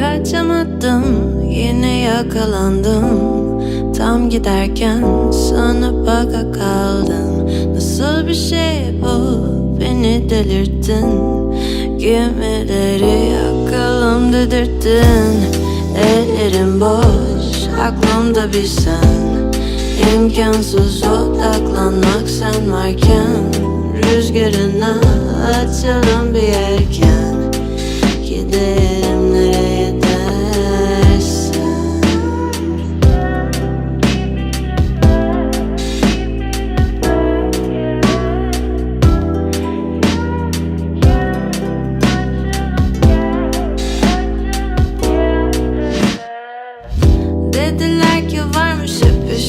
Kaçamadım yine yakalandım. Tam giderken sana baka kaldım. Nasıl bir şey bu? Beni delirttin. Gemileri yakalım dedirttin. Ellerim boş aklımda bir sen. İmkansız odaklanmak sen varken Rüzgarına açalım bir yelken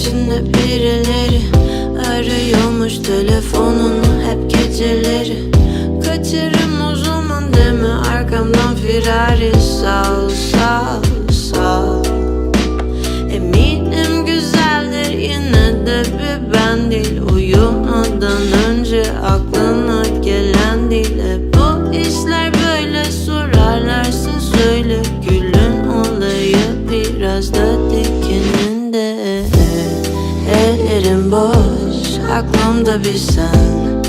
peşinde birileri Arıyormuş telefonunu hep geceleri. Kaçarım o zaman deme arkamdan firari. Ol sağ ol Eminim güzeldir yine de bir ben değil. Uyumadan önce aklına gelen değil. Bu işler böyle sorarlarsa söyle. Gülün olayı biraz da Ellerim boş aklımda bir sen.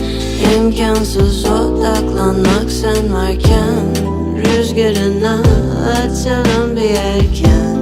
İmkansız odaklanmak sen varken Rüzgarına açalım bir Gidelim